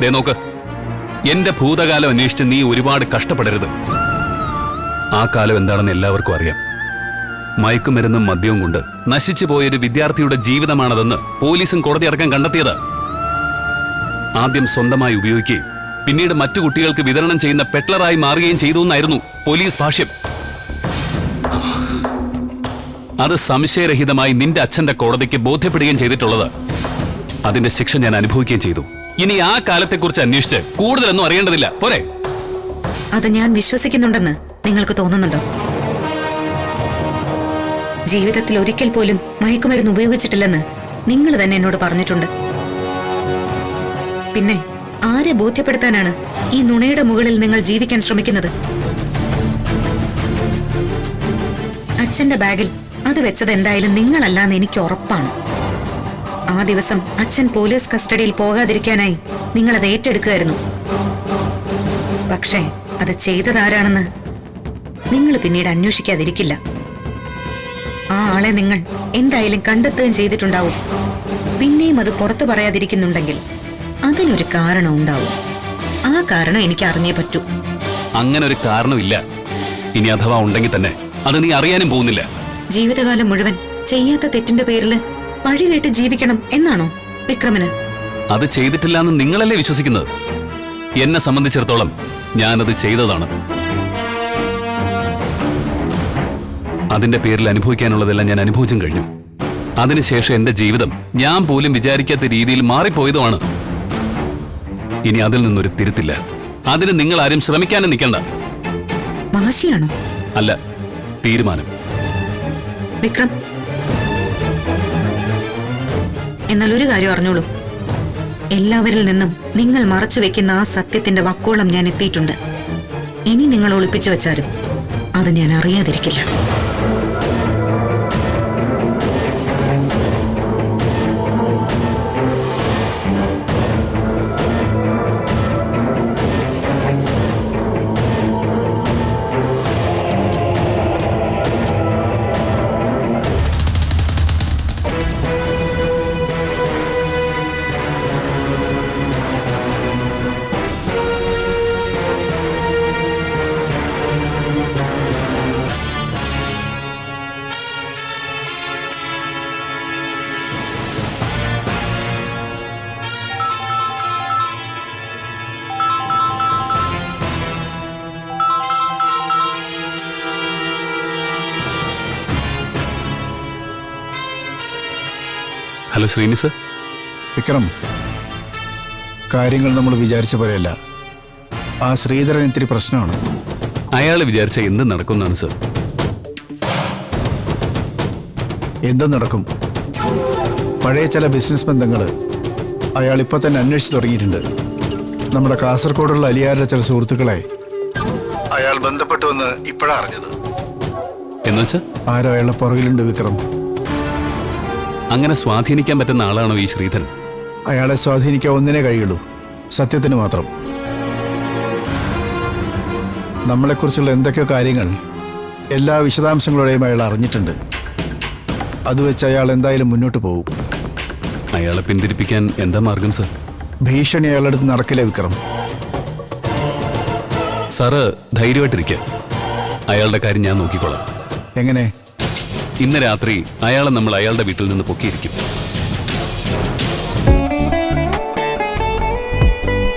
ദേ നോക്ക്. എന്റെ ഭൂതകാലം അന്വേഷിച്ച് നീ ഒരുപാട് കഷ്ടപ്പെടരുത്. ആ കാലം എന്താണെന്ന് എല്ലാവർക്കും അറിയാം. മയക്കുമരുന്നും മദ്യവും കൊണ്ട് നശിച്ചു പോയൊരു വിദ്യാർത്ഥിയുടെ ജീവിതമാണതെന്ന് പോലീസും കോടതി അടക്കം കണ്ടെത്തിയത്. ആദ്യം സ്വന്തമായി ഉപയോഗിക്കുകയും പിന്നീട് മറ്റു കുട്ടികൾക്ക് വിതരണം ചെയ്യുന്ന പെട്ലറായി മാറുകയും ചെയ്തു എന്നായിരുന്നു പോലീസ് ഭാഷ്യം. അത് സംശയരഹിതമായി നിന്റെ അച്ഛന്റെ കോടതിക്ക് ബോധ്യപ്പെടുകയും ചെയ്തിട്ടുള്ളത്. അതിന്റെ ശിക്ഷ ഞാൻ അനുഭവിക്കുകയും ചെയ്തു. ഇനി ആ കാലത്തെക്കുറിച്ച് അന്വേഷിച്ച് കൂടുതലൊന്നും അറിയേണ്ടതില്ല. പോരെ? അത് ഞാൻ വിശ്വസിക്കുന്നുണ്ടെന്ന് നിങ്ങൾക്ക് തോന്നുന്നുണ്ടോ? ജീവിതത്തിൽ ഒരിക്കൽ പോലും മയക്കുമരുന്ന് ഉപയോഗിച്ചിട്ടില്ലെന്ന് നിങ്ങൾ തന്നെ എന്നോട് പറഞ്ഞിട്ടുണ്ട്. പിന്നെ ആരെ ബോധ്യപ്പെടുത്താനാണ് ഈ നുണയുടെ മുകളിൽ നിങ്ങൾ ജീവിക്കാൻ ശ്രമിക്കുന്നത്? അച്ഛന്റെ ബാഗിൽ അത് വെച്ചത് എന്തായാലും നിങ്ങളല്ലാന്ന് എനിക്ക് ഉറപ്പാണ്. ആ ദിവസം അച്ഛൻ പോലീസ് കസ്റ്റഡിയിൽ പോകാതിരിക്കാനായി നിങ്ങൾ അത് ഏറ്റെടുക്കുകയായിരുന്നു പക്ഷേ അത് ചെയ്തതാരാണെന്ന് നിങ്ങൾ പിന്നീട് അന്വേഷിക്കാതിരിക്കില്ല. ആ ആളെ നിങ്ങൾ എന്തായാലും കണ്ടെത്തുകയും ചെയ്തിട്ടുണ്ടാവും. പിന്നെയും അത് പുറത്തു പറയാതിരിക്കുന്നുണ്ടെങ്കിൽ അതിനൊരു കാരണം ഉണ്ടാവും. ആ കാരണം എനിക്ക് അറിഞ്ഞേ പറ്റൂ. അങ്ങനെ ഒരു കാരണമില്ല. ഇനി അഥവാ ഉണ്ടെങ്കിൽ തന്നെ അത് നീ അറിയാനും പോകുന്നില്ല. ജീവിതകാലം മുഴുവൻ ചെയ്യാത്ത തെറ്റിന്റെ പേരിൽ പഴി കേട്ട് ജീവിക്കണം എന്നാണോ വിക്രമന്? അത് ചെയ്തിട്ടില്ല എന്ന് നിങ്ങളല്ലേ വിശ്വസിക്കുന്നത്? എന്നെ സംബന്ധിച്ചിടത്തോളം ഞാനത് ചെയ്തതാണ്. അതിന്റെ പേരിൽ അനുഭവിക്കാനുള്ളതെല്ലാം ഞാൻ അനുഭവിച്ചും കഴിഞ്ഞു. അതിനുശേഷം എന്റെ ജീവിതം ഞാൻ പോലും വിചാരിക്കാത്ത രീതിയിൽ മാറിപ്പോയതുമാണ്. ഇനി അതിൽ നിന്നൊരു തിരുത്തില്ല. അതിന് നിങ്ങൾ ആരും ശ്രമിക്കാനും നിൽക്കണ്ട. വാശിയാണോ? അല്ല തീരുമാനം. വിക്രം എന്നാൽ ഒരു കാര്യം അറിഞ്ഞോളൂ. എല്ലാവരിൽ നിന്നും നിങ്ങൾ മറച്ചു വെക്കുന്ന ആ സത്യത്തിന്റെ വക്കോളം ഞാൻ എത്തിയിട്ടുണ്ട്. ഇനി നിങ്ങൾ ഒളിപ്പിച്ചു വെച്ചാലും അത് ഞാൻ അറിയാതിരിക്കില്ല. ഹലോ ശ്രീനിസ് വിക്രം കാര്യങ്ങൾ നമ്മൾ വിചാരിച്ച പോലെയല്ല. ആ ശ്രീധരൻ ഇത്തിരി പ്രശ്നമാണ്. അയാൾ വിചാരിച്ച എന്ത് നടക്കുന്നാണ് സർ. എന്തും നടക്കും? പഴയ ചില ബിസിനസ് ബന്ധങ്ങൾ അയാൾ ഇപ്പോൾ തന്നെ അന്വേഷിച്ച് തുടങ്ങിയിട്ടുണ്ട്. നമ്മുടെ കാസർഗോഡുള്ള അലിയാരുടെ ചില സുഹൃത്തുക്കളെ അയാൾ ബന്ധപ്പെട്ടുവെന്ന് ഇപ്പോഴാണ് അറിഞ്ഞത്. എന്നുവെച്ചാ ആരോ അയാളുടെ പുറകിലുണ്ട് വിക്രം. അങ്ങനെ സ്വാധീനിക്കാൻ പറ്റുന്ന ആളാണോ ഈ ശ്രീധൻ അയാളെ സ്വാധീനിക്കാൻ ഒന്നിനെ കഴിയുള്ളൂ. സത്യത്തിന് മാത്രം. നമ്മളെക്കുറിച്ചുള്ള എന്തൊക്കെ കാര്യങ്ങൾ എല്ലാ വിശദാംശങ്ങളോടെയും അയാൾ അറിഞ്ഞിട്ടുണ്ട്. അത് വെച്ച് അയാൾ എന്തായാലും മുന്നോട്ട് പോകും അയാളെ പിന്തിരിപ്പിക്കാൻ എന്താ മാർഗം സർ? ഭീഷണി അയാളുടെ അടുത്ത് നടക്കില്ല വിക്രം? സാറ് ധൈര്യമായിട്ടിരിക്കുക. അയാളുടെ കാര്യം ഞാൻ നോക്കിക്കോളാം. എങ്ങനെ? ഇന്ന് രാത്രി അയാളെ നമ്മൾ അയാളുടെ വീട്ടിൽ നിന്ന് പൊക്കിയിരിക്കും.